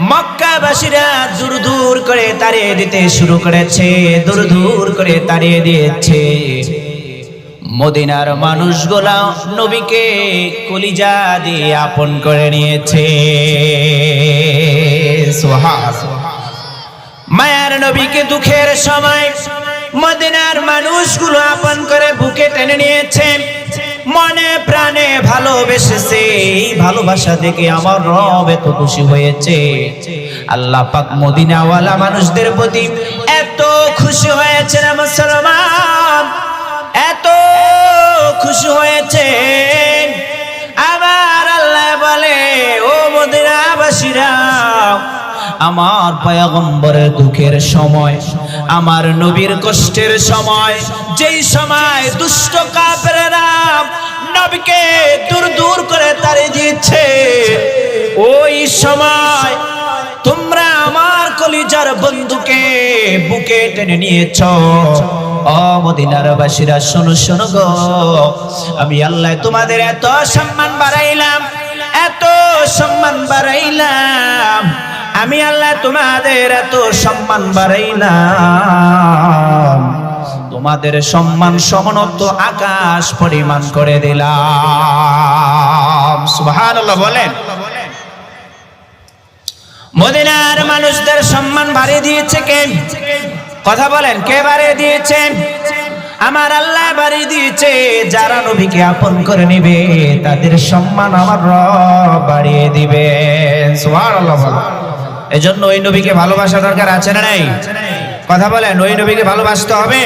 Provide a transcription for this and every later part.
মক্কাবাসীরা দূর দূর করে তাড়িয়ে দিতে শুরু করেছে, দূর দূর করে তাড়িয়ে দিয়েছে। মদিনার মানুষগুলা নবীকে কলিজা দিয়ে আপন করে নিয়েছে। মায়ার নবীকে দুঃখের সময় মদিনার মানুষগুলো আপন করে বুকে টেনে নিয়েছে। মনে প্রাণে ভালোবেসেছে। এই ভালোবাসা দেখে আমার রব এত খুশি হয়েছে। আল্লাহ পাক মদিনাওয়ালা মানুষদের প্রতি এত খুশি হয়েছে মুসলমান। এত খুশি হয়েছে আমার আল্লাহ বলে, ও মদিনাবাসীরা, আমার পয়গম্বরের দুঃখের সময় আমার নবীর কষ্টের সময়, যেই সময় দুষ্ট কাফেরেরা নবীকে দূর দূর করে তাড়িয়ে দিচ্ছে ওই সময় তোমরা আমার কলিজার বন্ধুকে বুকে টেনে নিয়েছ। ও মদিনার বাসীরা, শোনো শোনো গো, আমি আল্লাহ তোমাদের এত সম্মান বাড়াইলাম, এত সম্মান বাড়াইলাম। আমি আল্লাহ তোমাদের এত সম্মান বাড়াই না। তোমাদের সম্মান সমনত আকাশ পরিমাণ করে দিলাম। সুবহানাল্লাহ, বলেন। মদিনার মানুষদের সম্মান বাড়িয়ে দিয়েছে কে? কথা বলেন, কে বাড়িয়ে দিয়েছে? আমার আল্লাহ বাড়িয়ে দিয়েছে, যারা নবীকে আপন করে নিবে, তাদের সম্মান আমার বাড়িয়ে দিবে সুবহানাল্লাহ এজন্য ওই নবীকে ভালোবাসা দরকার আছে না নাই? কথা বলেন, ওই নবীকে ভালোবাসতে হবে?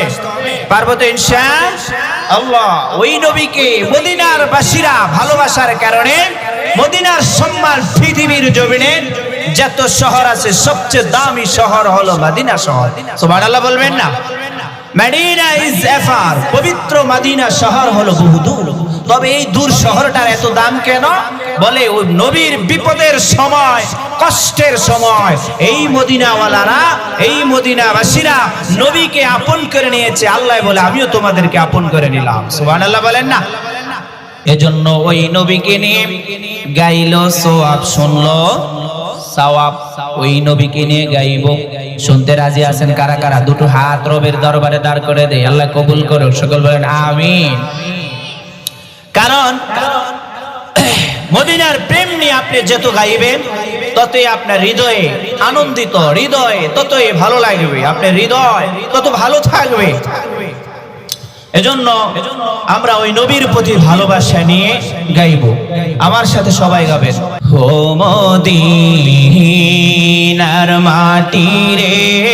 পারব তো আল্লাহ। ওই নবীকে মদিনার বাসীরা ভালোবাসার কারণে মদিনার সম্মান পৃথিবীর জমিনে যত শহর আছে, সবচেয়ে দামি শহর হলো মদিনা শহর। সুবহানাল্লাহ বলবেন না? মেডিনা ইজ এফার পবিত্র মাদিনা শহর হলো বহু দূর তবে এই দূর শহরটার এত দাম কেন? বলে নবীর বিপদের সময়, কষ্টের সময়, এই মদিনাওয়ালারা, এই মদিনাবাসীরা নবীকে আপন করে নিয়েছে। আল্লাহ বলে, আমিও তোমাদেরকে আপন করে নিলাম। সুবহানাল্লাহ বলেন না? এজন্য ওই নবীকে নিয়ে গাইলো সোয়াব শুনলো। সাওয়াব ওই নবীকে নিয়ে গাইব। শুনতে রাজি আছেন কারা কারা? দুটো হাত রবের দরবারে দাঁড় করে দেয় আল্লাহ কবুল করুক। সকল বলেন, আমিন। কারণ মদিনার প্রেম নিয়ে আপনি যত গাইবেন ততই আপনার হৃদয়ে আনন্দিত, হৃদয়ে ততই ভালো লাগবে। আপনার হৃদয় তত ভালো থাকবে। এজন্য আমরা ওই নবীর প্রতি ভালোবাসা নিয়ে গাইব। আমার সাথে সবাই গাবেন। হো মদিনার মাটি রে।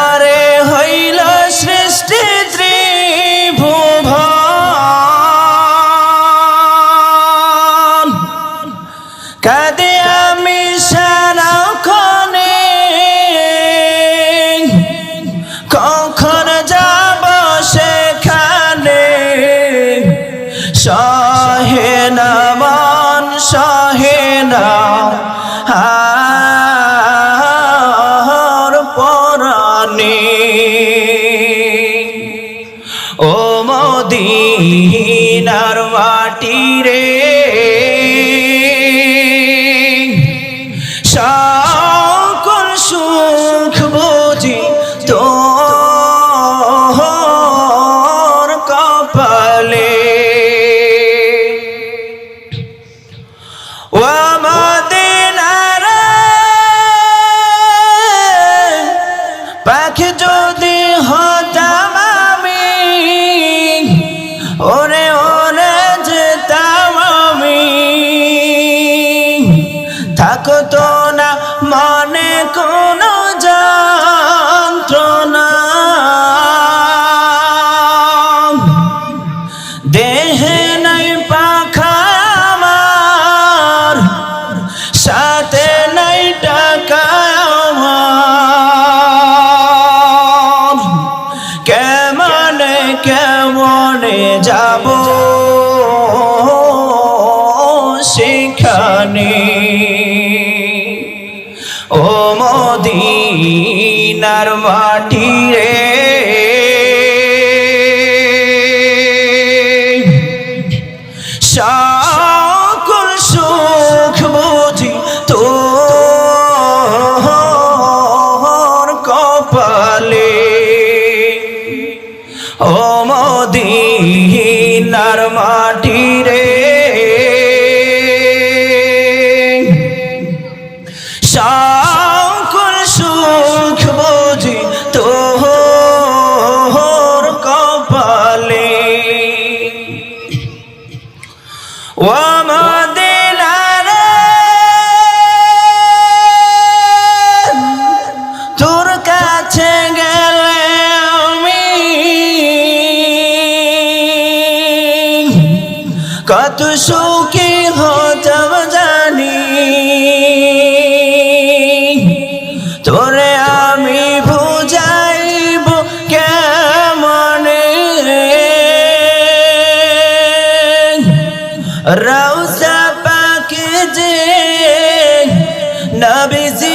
সকল সুখ বুঝি তো কপালে। ও মদিনার পাখি যদি হতাম আমি, ওরে ওরে যেতাম আমি। থাকো দেহে নাই পাখা আমার, সাথে নাই টাকা আমার। কেমনে কেমনে যাব সেখানে? ও মদিনার মাটি কত সুখী হতাম জানি। তোরে আমি বুঝাইব কেমনে? রৌসা পাকে যে নবীজি